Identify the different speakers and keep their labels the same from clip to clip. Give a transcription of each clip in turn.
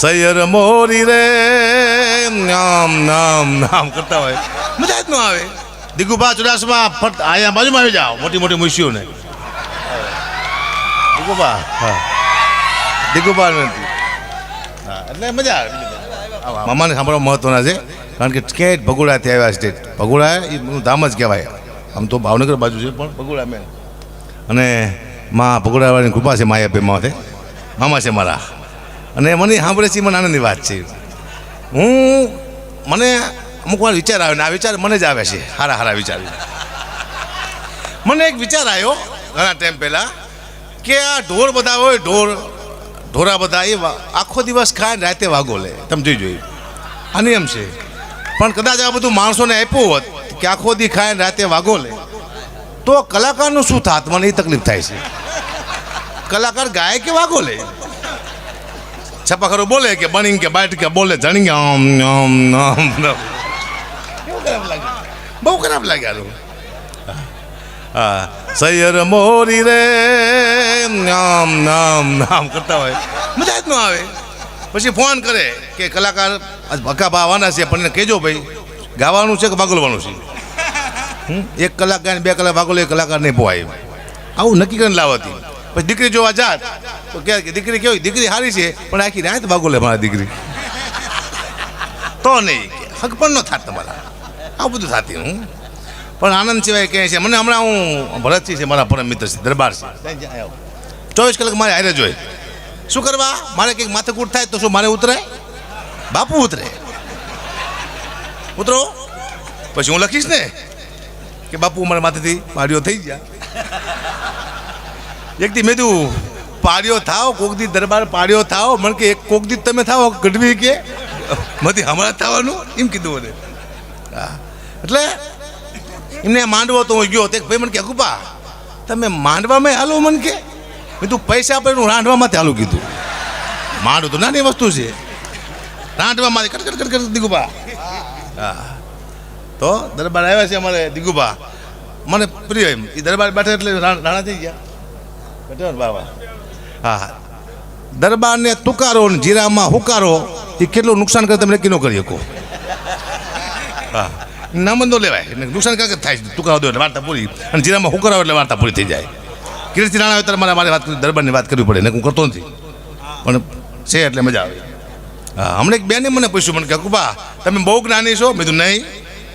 Speaker 1: સૈયર મોરી રે. નામ નામ નામ કરતા હોય. મજા જ ન આવે. દિગુભા ચુડાસમા ફટ અહીંયા બાજુમાં આવી જાઓ, મોટી મોટી મુશીઓને દિગુભા, હા. દિગુભા નથી. એટલે મજા આવે મામાને સાંભળવા મહત્વના છે, કારણ કે ક્યાંય ભગોડાથી આવ્યા સ્ટેટ ભગોડા એ ધામ જ કહેવાય. આમ તો ભાવનગર બાજુ છે, પણ ભગોડા મેં અને મા ભગોડાવાળાની કૃપા છે માયા પે માથે. મામા છે મારા. અને મને સાંભળે છે મને આનંદની વાત છે. હું, મને અમુક વાર વિચાર આવે ને આ વિચાર મને જ આવે છે. સારા સારા વિચાર. મને એક વિચાર આવ્યો ઘણા ટાઈમ પહેલાં કે આ ઢોર બધા હોય, ઢોર, ઢોરા બધા એ આખો દિવસ ખાય ને રાતે વાગો લે. તમે જોઈ જોઈ. આ નિયમ છે. પણ કદાચ આ બધું માણસોને આપ્યું હોત કે આખો દી ખાય ને રાતે વાગો લે, તો કલાકારનું શું થાત? મને એ તકલીફ થાય છે. કલાકાર ગાય કે વાગો લે? છપાખરો બોલે કે બની કે બાઈટ કે બોલે જણી કે આમ આમ આમ ખરાબ લાગે. બહુ ખરાબ લાગે આનું હા. સૈયર મોરી રે નામ નામ નામ કરતા હોય. મજા જ ન આવે. પછી ફોન કરે કે કલાકાર આજ ભક્કા આવવાના છે, પણ કહેજો ભાઈ, ગાવાનું છે કે ભાગલવાનું છે? એક કલાક ગાઈને બે કલાક વાગોલે એક કલાકાર નહીં પોવાય આવું નક્કી કરીને લાવતી. પછી દીકરી જોવા જાત. તો કે દીકરી કેવી? દીકરી સારી છે પણ આખી રાત વાગોલે મારા દીકરી. તો નહીં હક પણ ન થાત તમારા. આવું બધું થાતી હું. પણ આનંદ સિવાય કહે છે. મને હમણાં હું ભરતસિંહ છે મારા પરમ મિત્ર છે દરબાર છે. ચોવીસ કલાક મારે હારે જોઈએ શું કરવા? મારે કંઈક માથાકૂટ થાય તો શું મારે ઉતરે? બાપુ ઉતરે. ઉતરો. પછી હું લખીશ ને કે બાપુ મારા માથેથી પાડીઓ થઈ ગયા. એકથી મેં તું પાડ્યો થાવ, કોક દી દરબાર પાડ્યો થાવ. મને કે, એક કોક દી તમે થાવ ગઢવી કે? મથી, હમણાં થવાનું? એમ કીધું મને. હા. એટલે એમને માંડવો તો હું ગયો તે ભાઈ મને કે અકુપા તમે માંડવામાં હાલો? મને કે. મેં તું પૈસા આપે હું રાંધવામાંથી હાલું કીધું. માંડવું તો નાની વસ્તુ છે. રાંધવામાંથી કટ કટ કટ દિગુભા હા. તો દરબાર આવ્યા છે અમારે દીગુબા. મને પ્રિય એમ. એ દરબાર બેઠા એટલે રાણા થઈ ગયા. બાબા હા દરબારને તુકારો ને જીરામાં હુકારો એ કેટલું નુકસાન કરે તમે નક્કી ન કરી શકો. હા. નામ લેવાય. નુકસાન કાંક થાય? છે ટુકારો દો એટલે વાર્તા પૂરી. અને જીરામાં હુકારો એટલે વાર્તા પૂરી થઈ જાય. કીર્તિ રાણા આવે ત્યારે મારે મારે વાત દરબારની વાત કરવી પડે. ને હું કરતો નથી. પણ છે એટલે મજા આવે. હા, હમણાં એક બેને મને પૂછ્યું. મને કે કુબા તમે બહુ જ્ઞાની છો? મેં નહીં.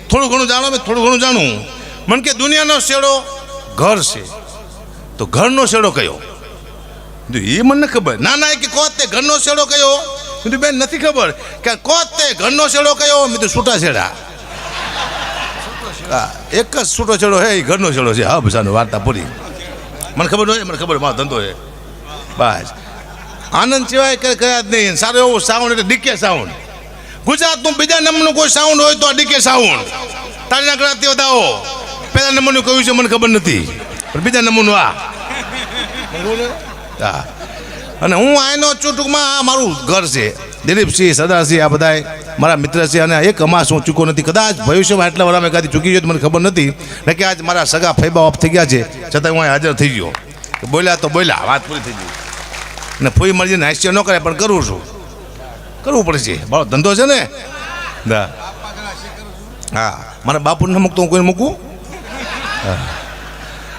Speaker 1: થોડું ઘણું જાણો, મેં થોડું ઘણું જાણું. મને કે, દુનિયાનો શેડો ઘર છે. તો ઘરનો શેડો કયો? એ મને ખબર. ના ના કે કોત તે ઘરનો શેડો કયો? કીધું બેન નથી ખબર. કે કોત તે ઘરનો શેડો કયો? મેં કીધું છૂટા છેડા. હા એક જ છૂટો છેડો હે ઘરનો છેડો છે. હા બસાનો વાર્તા પૂરી. મને ખબર ન હોય મને ખબર મારો ધંધો છે. બસ. આનંદ સિવાય કયા જ નહીં. સારો એવો સાઉન્ડ એટલે ડીકે સાઉન્ડ. ગુજરાતનું બીજા નંબરનું કોઈ સાઉન્ડ હોય તો આ ડીકે સાઉન્ડ. તારી ગણાતી વધાવો. પહેલા નંબરનું કહ્યું છે મને ખબર નથી. પણ બીજા નંબરનું આ. હા. અને હું આનો છું ટૂંકમાં, આ મારું ઘર છે. દિલીપસિંહ સરદારસિંહ આ બધા મારા મિત્ર છે અને એક અમાસ હું ચૂકો નથી. કદાચ ભવિષ્યમાં એટલા વર્ષ મેં કદી ચૂકી ગયો મને ખબર નથી. ને કે આજ મારા સગા ફૈબા ઓફ થઈ ગયા છે. છતાં હું હાજર થઈ ગયો. બોલ્યા તો બોલ્યા, વાત પૂરી થઈ ગઈ. ને ફૂઈ મરજીને હાસ્ય ન કરે, પણ કરું છું. કરવું પડશે મારો ધંધો છે ને? હા. મારા બાપુને મૂકતો હું કોઈને મૂકું?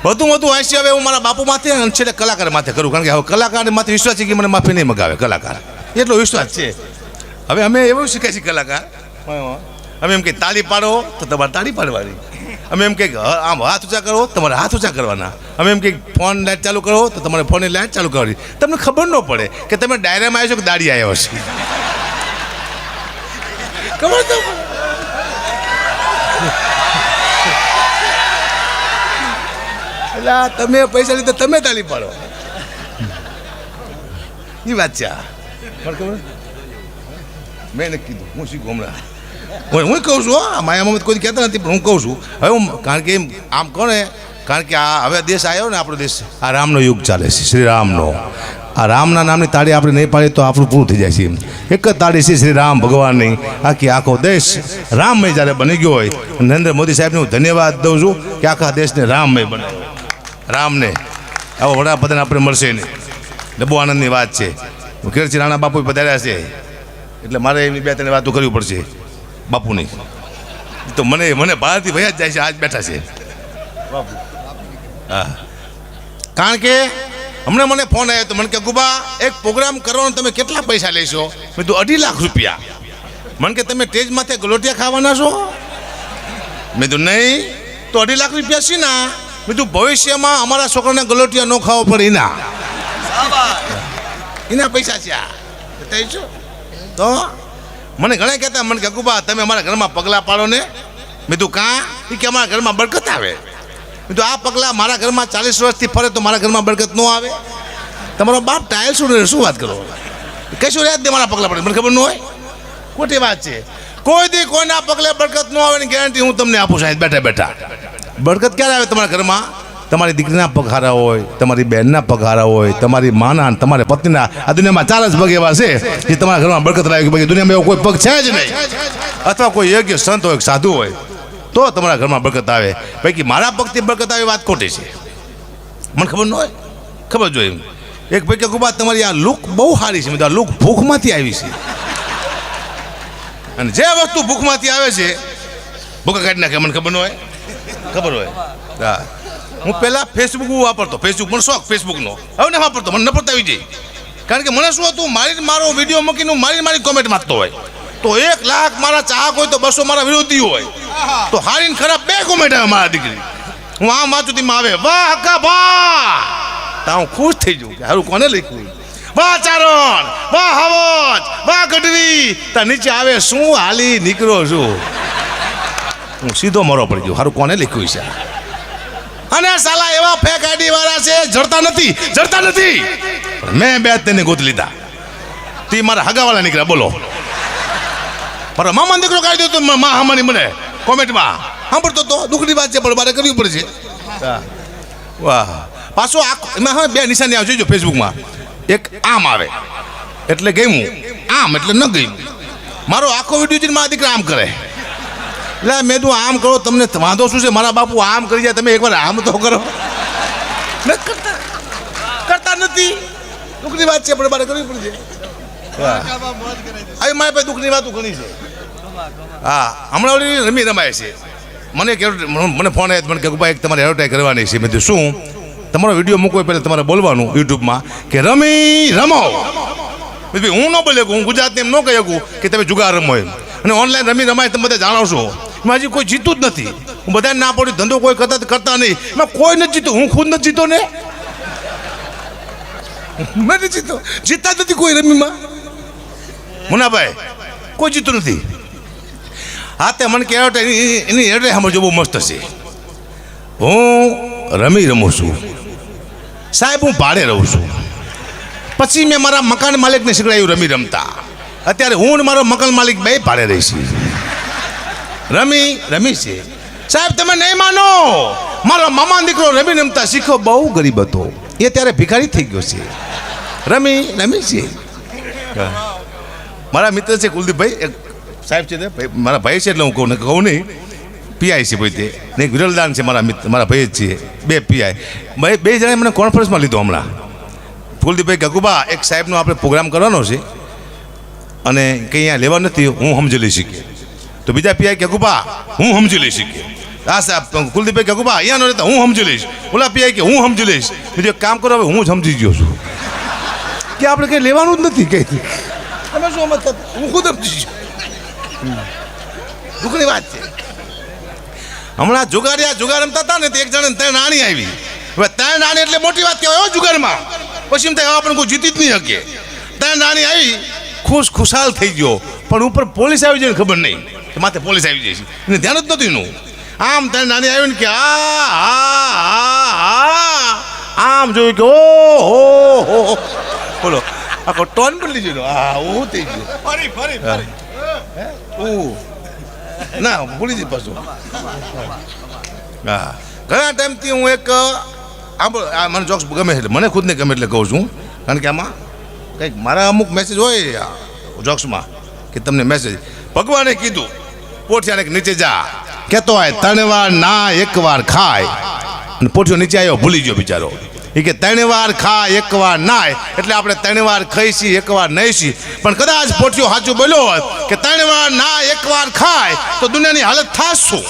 Speaker 1: વધુ વધુ હાસ્ય હવે હું મારા બાપુ માથે અને છેલ્લે કલાકાર માથે કરું. કારણ કે હવે કલાકાર માથે વિશ્વાસ છે કે મને માફી નહીં મગાવે કલાકાર. એટલો વિશ્વાસ છે. હવે અમે એવું શીખ્યા છીએ કલાકાર. અમે એમ કે તાળી પાડો તો તમારે તાળી પાડવાની. અમે એમ કે આમ હાથ ઊંચા કરો તમારે હાથ ઊંચા કરવાના. અમે એમ કે ફોન લાઇટ ચાલુ કરો તો તમારે ફોનની લાઇટ ચાલુ કરવાની. તમને ખબર ન પડે કે તમે ડાયરામાં આવ્યો છો કે દાડી આવ્યો છે. ખબર તો એટલે આ તમે પૈસા લીધા, તમે તાળી પાડો. એ વાત છે આ. મને ખબર મેં નથી કીધું, હું શીખું હમણાં? હું હું કહું છું, હા, માયા મમત કોઈ કહેતા નથી, પણ હું કહું છું. હવે હું કારણ કે એમ આમ કોને કારણ કે આ હવે દેશ આવ્યો ને, આપણો દેશ. આ રામનો યુગ ચાલે છે, શ્રી રામનો. આ રામના નામની તાળી આપણે નહીં પાડીએ તો આપણું પૂરું થઈ જાય છે એક જ તાળી છે શ્રી રામ ભગવાનની. આખી આખો દેશ રામમય જ્યારે બની ગયો હોય, નરેન્દ્ર મોદી સાહેબને હું ધન્યવાદ દઉં છું કે આખા દેશને રામમય બનાવ્યો. રામને. આવો વડાપ્રધાન આપણે મળશે એટલે બહુ આનંદની વાત છે. કીર્તિ રાણા બાપુ પધાર્યા છે. એટલે મારે એની બે ત્રણ વાતો કરવી પડશે. બાપુની. તો મને મને બહારથી ભયા જ જાય છે, આજ બેઠા છે. બાપુ હા. કારણ કે હમણાં મને ફોન આવ્યો તો મને કે, ગુબા, એક પ્રોગ્રામ કરવાનો તમે કેટલા પૈસા લેશો? મેં કીધું, અઢી લાખ રૂપિયા. મને કે, તમે સ્ટેજ માથે ગલોટિયા ખાવાના છો? મેં તો નહીં, તો અઢી લાખ રૂપિયા છે ના કીધું ભવિષ્યમાં અમારા છોકરાને ગલોટિયા ન ખાવો પડે એના. એના પૈસા છે તો મને ઘણા કહેતા મને કે ગુબા તમે અમારા ઘરમાં પગલાં પાડો ને. મેં કાં? એ કે અમારા ઘરમાં બરકત આવે. મેં આ પગલાં મારા ઘરમાં ચાલીસ વર્ષથી ફરે તો મારા ઘરમાં બરકત ન આવે. તમારો બાપ ટાયલ શું શું વાત કરો? કશું રહ્યા જ નહીં મારા પગલાં પડે. મને ખબર ન હોય? ખોટી વાત છે. કોઈ દી કોઈના પગલે બરકત ન આવે ને ગેરંટી હું તમને આપું સાહેબ. બેઠા બેઠા. બરકત ક્યારે આવે તમારા ઘરમાં? તમારી દીકરીના પગારા હોય, તમારી બહેનના પગારા હોય, તમારી માના તમારી પત્નીના. આ દુનિયામાં ચાર જ પગ એવા છે જે તમારા ઘરમાં બરકત લાવે કે બાકી દુનિયામાં એવો કોઈ પગ છે જ નહીં. અથવા કોઈ યોગ્ય સંત હોય, સાધુ હોય, તો તમારા ઘરમાં બરકત આવે. પૈકી મારા પગથી બરકત આવે વાત ખોટી છે. મને ખબર ન હોય? ખબર જોઈએ. એક પૈકી કુબા તમારી આ લુક બહુ સારી છે. આ લુક ભૂખમાંથી આવી છે. અને જે વસ્તુ ભૂખમાંથી આવે છે ભૂખા કાઢી નાખે, મને ખબર ન હોય? ખબર હોય? હા. હું પહેલાં ફેસબુક વાપરતો. ફેસબુક મને શોખ ફેસબુકનો હવે ને વાપરતો. મને નફરત આવી જાય. કારણ કે મને શું હતું? મારી મારો વીડિયો મૂકીને મારી મારી કોમેન્ટ માગતો હોય. તો એક લાખ મારા ચાહક હોય તો બસો મારા વિરોધી હોય. તો હારીને ખરાબ બે કોમેન્ટ આવે મારા દીકરી. હું આમ વાંચું તેમાં આવે વાહ હકા વાહ તા હું ખુશ થઈ જઉં કે હારું કોને લખ્યું? વાહ, ચારણ! વાહ, હવજ! વાહ, ગઢવી! તા નીચે આવે, શું હાલી, નીકળો છું? હું સીધો મરો પડી ગયો. હારું, કોને લખ્યું છે? અને સાલા એવા ફેક આઈડી વાળા છે, જડતા નથી જડતા નથી. મેં બે તેને ગોત લીધા. તે મારા હગાવાળા નીકળ્યા, બોલો. મારો મામા દીકરો કાઢી દો તો મા હામાની મને, કોમેન્ટમાં. સાંભળતો તો, દુઃખની વાત છે, પણ મારે કરવી પડશે. વાહ. પાછો આ એમાં હા, બે નિશાની આવશે જો ફેસબુકમાં. એક આમ આવે. એટલે ગયું આમ, એટલે ન ગયું મારો આખો વીડિયો જોઈને મારા દીકરા આમ કરે. એટલે મેં તું આમ કરો તમને વાંધો શું છે? મારા બાપુ આમ કરી જાય તમે એકવાર આમ તો કરો. કરતા કરતા નથી. દુઃખની વાત છે પણ મારે કરવી પડશે. વાહ. આવી મારી પાસે દુઃખની વાતો ઘણી છે. હા હમણાં ઓલી રમી રમાય છે. મને કે મને ફોન આવ્યો મને કે ભાઈ એક તમારે એડવર્ટાઈઝ કરવાની છે. મેં શું? તમારો વીડિયો મૂકવો પહેલાં તમારે બોલવાનું યુટ્યુબમાં કે રમી રમો. હું ન બોલે હું ગુજરાતને એમ ન કહી શકું કે તમે જુગાર રમો એમ. અને ઓનલાઈન રમી રમાય તમે બધા જાણો છો. એમાં હજી કોઈ જીતું જ નથી. હું બધાને ના પડ્યું, ધંધો કોઈ કરતા કરતા નહીં. મેં કોઈ નથી જીતું. હું ખુદ નથી જીતો ને? મેં જીતો. જીતતા નથી કોઈ રમીમાં. મુનાભાઈ, કોઈ જીતું નથી. હા, તે મને કહેવાય એની એડ્રેસ સમજો બહુ મસ્ત છે. હું રમી રમું છું. સાહેબ, હું ભાડે રહું છું. પછી મેં મારા મકાન માલિકને શીખડાયું રમી રમતા. અત્યારે હું મારો મકાન માલિક બે ભાડે રહી છે રમી રમી છે. સાહેબ, તમે નહીં માનો. મારો મામા દીકરો રમી રમતા શીખો, બહુ ગરીબ હતો. એ ત્યારે ભિખારી થઈ ગયો છે. રમી રમી છે. મારા મિત્ર છે કુલદીપભાઈ સાહેબ છે તે મારા ભાઈ છે એટલે હું કહું કહું નહીં. પીઆઈ છે ભાઈ તે. ને વિરલદાન છે મારા મિત્ર, મારા ભાઈ જ છે. બે પીઆઈ. બે જણાએ મને કોન્ફરન્સમાં લીધો હમણાં. કુલદીપભાઈ ગગુબા, એક સાહેબનો આપણે પ્રોગ્રામ કરવાનો છે. અને કંઈ અહીંયા લેવા નથી, હું સમજી લઈ શકીએ તો બીજા પીઆઈ ગગુબા હું સમજી લઈ શકીએ હા, સાહેબ કુલદીપભાઈ ગગુબા અહીંયા ન રહેતા હું સમજી લઈશ. ઓલા પીઆઈ કે, હું સમજી લઈશ. બીજું કામ કરો, હવે હું સમજી ગયો છું. કે આપણે કંઈ લેવાનું જ નથી, કંઈ. તમે શું સમજતા હું ખુદ સમજી છું દુઃખની વાત છે. હમણાં જુગારિયા જુગાર રમતા હતા ને, તો એક જણે ત્રણ નાણી આવી. હવે ત્રણ નાણી એટલે મોટી વાત કહેવાય જુગારમાં. પછી એમ થાય આપણે કોઈ જીતી જ નહીં શકીએ ત્રણ નાણી આવી ખુશ ખુશાલ થઈ ગયો. પણ ઉપર પોલીસ આવી જાય ખબર નહીં. કે માથે પોલીસ આવી જાય છે. એને ધ્યાન જ નહોતું એનું. આમ તને નાની આવી ને કે આ આમ જોયું કે ઓ હો હો બોલો આખો ટોન બદલી ગયો આ ઓ થઈ ગયો.
Speaker 2: ફરી ફરી ફરી.
Speaker 1: ઓ. ના ભૂલી જઈ પાછું. હા. ઘણા ટાઈમથી હું એક આ મને જોક્સ ગમે છે એટલે મને ખુદને ગમે એટલે કહું છું. કારણ કે આમાં કંઈક મારા અમુક મેસેજ હોય જોક્સમાં કે તમને મેસેજ ભગવાને કીધું પોઠિયાને નીચે જા. કહેતો હોય ત્રણ વાર ના એક વાર ખાય. અને પોઠિયો નીચે આવ્યો, ભૂલી ગયો બિચારો. એ કે ત્રણ વાર ખા એક વાર નાય. એટલે આપણે ત્રણ વાર ખાઈશી, એક વાર નહીં પણ કદાચ પોઠિયો સાચું બોલ્યો હોય કે ત્રણ વાર ના એક વાર ખાય, તો દુનિયાની હાલત થાશ શું?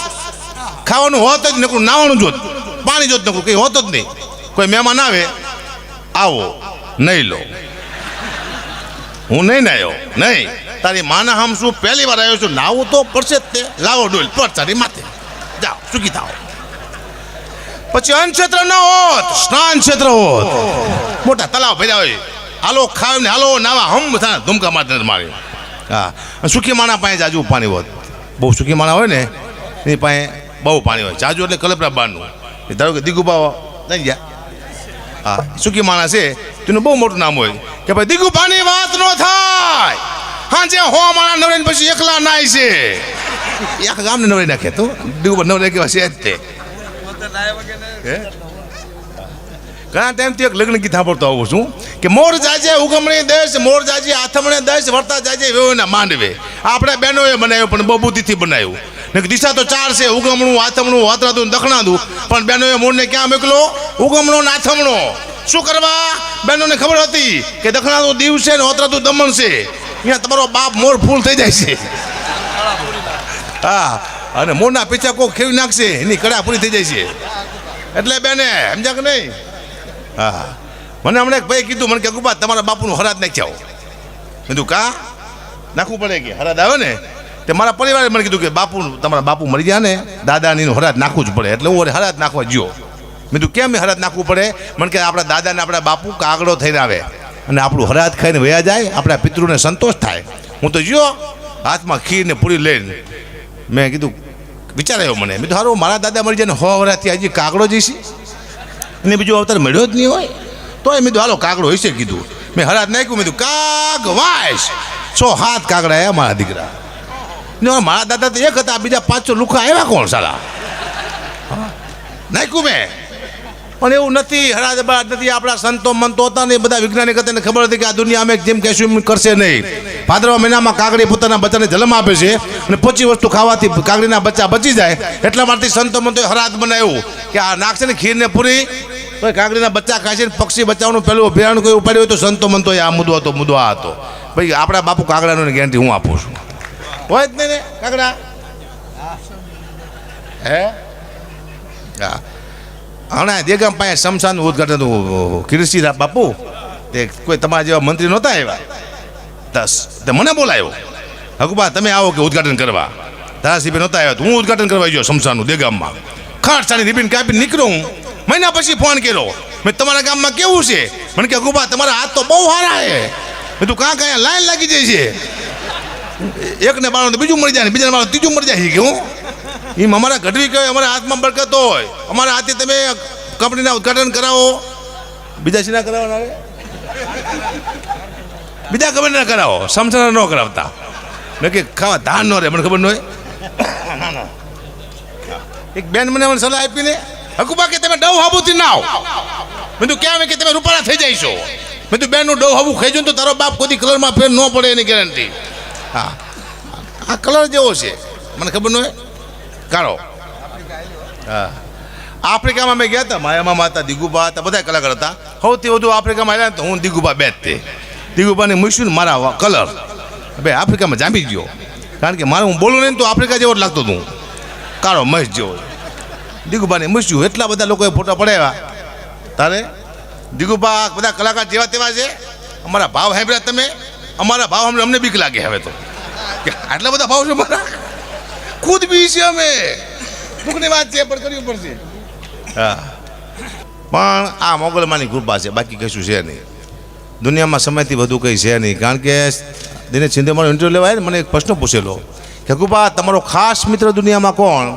Speaker 1: ખાવાનું હોત જ નકરું, નાવાનું જોત પાણી જોત નકરું, કંઈ હોત જ નહીં. કોઈ મહેમાન આવે, આવો નહીં લો. હું નહીં નાયો, નહીં. તારી માના હામ શું પહેલી વાર આવ્યો છું. નાવું તો પડશે જ તે. લાવો ડોલ પર તારી માથે. જાઓ સુખી થાઓ. પછી અન્ન ક્ષેત્ર ન હોત સ્નાન ક્ષેત્ર હોત. મોટા તલાવ ભર્યા હોય. હાલો, ખાવ ને હાલો, નાવા હમ થા, ધુમકા મારતે મારે. હા સુખી માણા પાસે જાજુ પાણી હોત. બહુ સુખી માણા હોય ને, એની પાસે બહુ પાણી હોય. જાજુ એટલે કલપરા બારનું ધારો કે દીગુબા નહીં ગયા. હા, સુખી માણસ છે તેનું બહુ મોટું નામ હોય. કે ભાઈ દીગુ પાણી વાત ન થાય. હા જે હો માણા નવરાઈને પછી એકલા નાય છે. આખા ગામને નવરાઈ નાખે તો. દીગુ નવરાઈ કેવા છે જ તે? ઘણા ટાઈમથી એક લગ્ન ગીત સાંભળતો આવું છું કે મોર જાજે ઉગમણી દેશ, મોર જાજે આથમણે દેશ, વર્તા જાજે વેવના માંડવે. આપણે બહેનોએ બનાવ્યું પણ બહુ બુદ્ધિથી બનાવ્યું. દિશા તો ચાર છે, ઉગમણું, આથમણું વાતરાતું દખણાતું પણ બહેનોએ મૂળને ક્યાં મોકલો? ઉગમણો નાથમણો શું કરવા? બહેનોને ખબર હતી કે દખણાતું દીવ છે ને હોતરાતું દમણ છે. અહીંયા તમારો બાપ મોર ફૂલ થઈ જાય છે. હા, અને મોરના પીછા કોઈ ખેવી નાખશે, એની કડા પૂરી થઈ જાય છે. એટલે બેને, સમજ્યા કે નહીં? હા. મને હમણાં એક ભાઈ કીધું, મને કે ગુબા તમારા બાપુનું હરાજ નાખ્યા મેં કીધું, કા? નાખવું પડે કે? હરાજ આવે ને? તે મારા પરિવારે મને કીધું કે બાપુ, તમારા બાપુ મરી ગયા ને, દાદાનીનું હરાત નાખવું જ પડે. એટલે હું હરાત નાખવા ગયો. મેં કીધું, કેમ હરાત નાખવું પડે? મને કે, આપણા દાદાને આપણા બાપુ કાગડો થઈને આવે. અને આપણું હરાત ખાઈને વયા જાય, આપણા પિતૃને સંતોષ થાય. હું તો ગયો, હાથમાં ખીર ને પૂરી લઈને. મેં કીધું, વિચારાયો મને. મેં સારું મારા દાદા મરી જાય ને, હો હરાથી હજી કાગડો જઈશ? અને બીજો અવતાર મળ્યો જ નહીં હોય. તો મેં કીધું, હાલો કાગડો હશે, કીધું. મેં હરાત નાખ્યું, મેં કાગ વાઈશ છો હાથ કાગડા મારા દીકરા. મારા દાદા તો એક હતા બીજા પાંચસો લુખા આવ્યા કોણ સાલા. નાખ્યું મેં. પણ એવું નથી હરાજ નથી, આપણા સંતો મંતો હતા ને બધા વૈજ્ઞાનિક હતા ખબર હતી કે આ દુનિયા અમે જેમ કહેશું એમ કરશે નહીં. ભાદરવા મહિનામાં કાગડી પોતાના બચ્ચાને જન્મ આપે છે અને પચી વસ્તુ ખાવાથી કાગડીના બચ્ચા બચી જાય. એટલા માટે સંતો મંતોએ હરાજ બનાવ્યું કે આ નાખશે ને ખીરને પૂરી એ કાગડીના બચ્ચા ખાય છે ને પક્ષી બચાવવાનું પહેલું અભિયાન કોઈ ઉપાડ્યું હોય તો સંતો મંતોએ આ મુદ્દો હતો, મુદ્દો આ હતો. ભાઈ, આપણા બાપુ કાગડાનો ગેરંટી હું આપું છું. હોય જ નહીં ને કાકડા હે? હા. હમણાં દેગામ પાસે શમશાનનું ઉદઘાટન કિરસીરા બાપુ, તે કોઈ તમારા જેવા મંત્રી નહોતા આવ્યા? દસ તે મને બોલાયો. હકુબા, તમે આવો કે ઉદઘાટન કરવા. ધારાસભ્ય નહોતા આવ્યા હું ઉદઘાટન કરવા ગયો શમશાનનું દેગામમાં. ખાટ સાની રિબિન કાપી નીકળો હું. મહિના પછી ફોન કર્યો. મેં તમારા ગામમાં કેવું છે? મને કે, હકુબા, તમારા હાથ તો બહુ સારા છે. મેં તું કાં કાંઈ લાઈન લાગી જાય છે. એકને બાળો બીજું મરી જાય ને બીજાને બાળો ત્રીજું મરી જાય. છે કે હું? એમ અમારા ગઢવી કહેવાય અમારા હાથમાં બરકત હોય. અમારા હાથે તમે કંપનીના ઉદઘાટન કરાવો. બીજા શીના કરાવવાના આવે? બીજા કંપનીના કરાવો. સમસના ન કરાવતા. નક્કી ખાવા ધાન ન રહે, મને ખબર ન હોય ના ના એક બેન મને મને સલાહ આપીને, હકુબા, કે તમે ડવ હાબુથી ના આવો. મેં તું ક્યાં? કે તમે રૂપાળા થઈ જઈશો. મેં તું બેનનું ડવ હાબુ ખાઈ જો ને તો તારો બાપ કોઈ કલરમાં ફેર ન પડે એની ગેરંટી હા. આ કલર જેવો છે. મને ખબર ન હોય કાળો હા. આફ્રિકામાં મેં ગયા હતા, માયામાં માતા, દિગુબા હતા, બધા કલાકાર હતા. સૌથી વધુ આફ્રિકામાં આવ્યા તો હું દિગુબા બે તે. દિગુબાને મૂક્યું ને મારા કલર. બે આફ્રિકામાં જામી ગયો. કારણ કે મારે હું બોલું નહીં તો આફ્રિકા જેવો જ લાગતો હતું કાળો મહેશ જેવો દિગુબાને મૂક્યું એટલા બધા લોકોએ ફોટા પડાવ્યા. તારે? દિગુબા બધા કલાકાર જેવા તેવા છે? અમારા ભાવ સાંભળ્યા તમે? અમારા ભાવ અમને અમને બીક લાગે હવે તો. આટલા બધા ભાવ છે મારા ખુદ બી છે અમે. દુઃખની વાત છે, પણ કરવી પડશે હા. પણ આ મોગલમાંની કૃપા છે, બાકી કશું છે નહીં. દુનિયામાં સમયથી વધુ કંઈ છે નહીં. કારણ કે દિનેશ સિંધે મારો ઇન્ટરવ્યુ લેવાય મને એક પ્રશ્ન પૂછેલો કે કૃપા, તમારો ખાસ મિત્ર દુનિયામાં કોણ?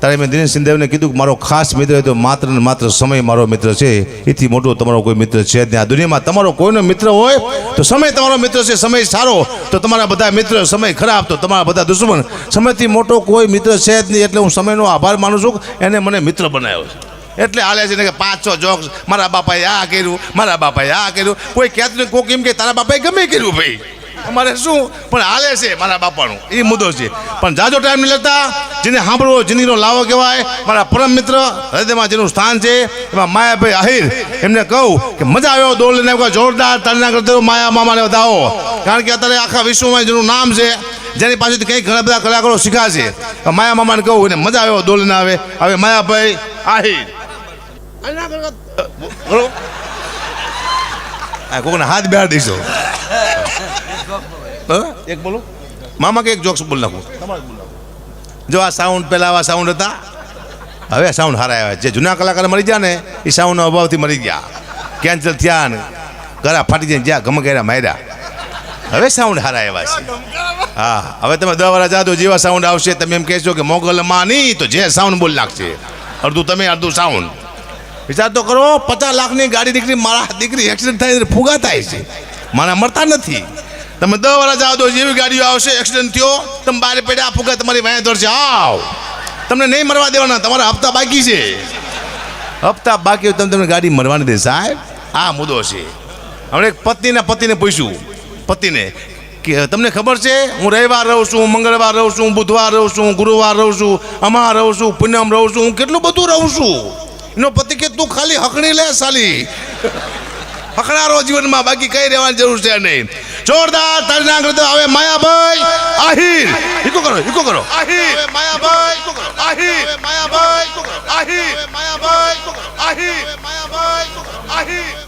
Speaker 1: ત્યારે મેં દિનેશ સિંધેવને કીધું કે મારો ખાસ મિત્ર તો માત્ર ને માત્ર સમય મારો મિત્ર છે. એથી મોટો તમારો કોઈ મિત્ર છે જ નહીં. આ દુનિયામાં તમારો કોઈનો મિત્ર હોય, તો સમય તમારો મિત્ર છે, સમય સારો. તો તમારા બધા મિત્ર સમય ખરાબ, તો તમારા બધા દુશ્મન. સમયથી મોટો કોઈ મિત્ર છે જ નહીં, એટલે હું સમયનો આભાર માનું છું. એને મને મિત્ર બનાવ્યો છે. એટલે હાલે છે ને કે પાંચ, છ જોક્સ. મારા બાપાએ આ કર્યું, મારા બાપાએ આ કર્યું. કોઈ કહેતું કોક એમ કે, તારા બાપાએ ગમે કર્યું ભાઈ. અમારે શું? પણ હાલે છે મારા બાપાનું. એ મુદ્દો છે. પણ જાજો ટાઈમ નહીં લેતા જેને સાંભળવો જિંદગીનો લાવો કહેવાય મારા પરમ મિત્ર હૃદયમાં જેનું સ્થાન છે એમાં માયાભાઈ આહિર એમને કહું કે મજા આવ્યો દોડ લઈને જોરદાર તાળીના કરતો માયા મામાને બતાવો કારણ કે અત્યારે આખા વિશ્વમાં જેનું નામ છે જેની પાસેથી કંઈક ઘણા બધા કલાકારો શીખાશે માયા મામાને કહું એને મજા આવ્યો દોલને આવે. હવે માયાભાઈ આહિર કોકને હાથ બેહાડ દઈશો? એક બોલો? મામા કે એક જોક્સ બોલ નાખું. જો આ સાઉન્ડ પહેલાં આવા સાઉન્ડ હતા હવે સાઉન્ડ હારા આવ્યા જે જૂના કલાકાર મરી ગયા ને એ સાઉન્ડના અભાવથી મરી ગયા. કેન્સલ થયા ને ગરા ફાટી જાય જ્યાં ગમે ગયા માર્યા. હવે સાઉન્ડ હારા આવ્યા છે. હા હવે તમે દસ વાર જાદો જેવા સાઉન્ડ આવશે તમે એમ કહેશો કે મોગલમાં નહીં તો જે સાઉન્ડ બોલ નાખશે. અડધું તમે અડધું સાઉન્ડ વિચાર તો કરો પચાસ લાખની ગાડી દીકરી મારા દીકરી એક્સિડન્ટ થાય ફુગા થાય છે. મારા મરતા નથી. તમે દસ વર્ષ જાઓ તો જેવી ગાડીઓ આવશે એક્સિડન્ટ થયો, તમે બારે પડ્યા ફુગા તમારી વાયા દોરશે આવ. તમને નહીં મરવા દેવાના, તમારા હપ્તા બાકી છે. હપ્તા બાકી તમે તમને ગાડી મરવાની દે સાહેબ. આ મુદ્દો છે. હવે એક પત્નીના પતિને પૂછ્યું. પતિને કે, તમને ખબર છે, હું રવિવાર રહું છું મંગળવાર રહું છું બુધવાર રહું છું ગુરુવાર રહું છું, અમાર રહું છું, પૂનમ રહું છું, હું કેટલું બધું રહું છું. એનો પતિ કે, તું ખાલી હકણી લે, સાલી. હકણારો જીવનમાં બાકી કઈ રહેવાની જરૂર છે નહીં. જોરદાર તારી ના કરતો હવે માયાભાઈ આહિર. ઈકો કરો ઈકો કરો. આહિર. માયાભાઈ આહિર. માયાભાઈ આહિર. માયાભાઈ આહિર. માયાભાઈ આહિર.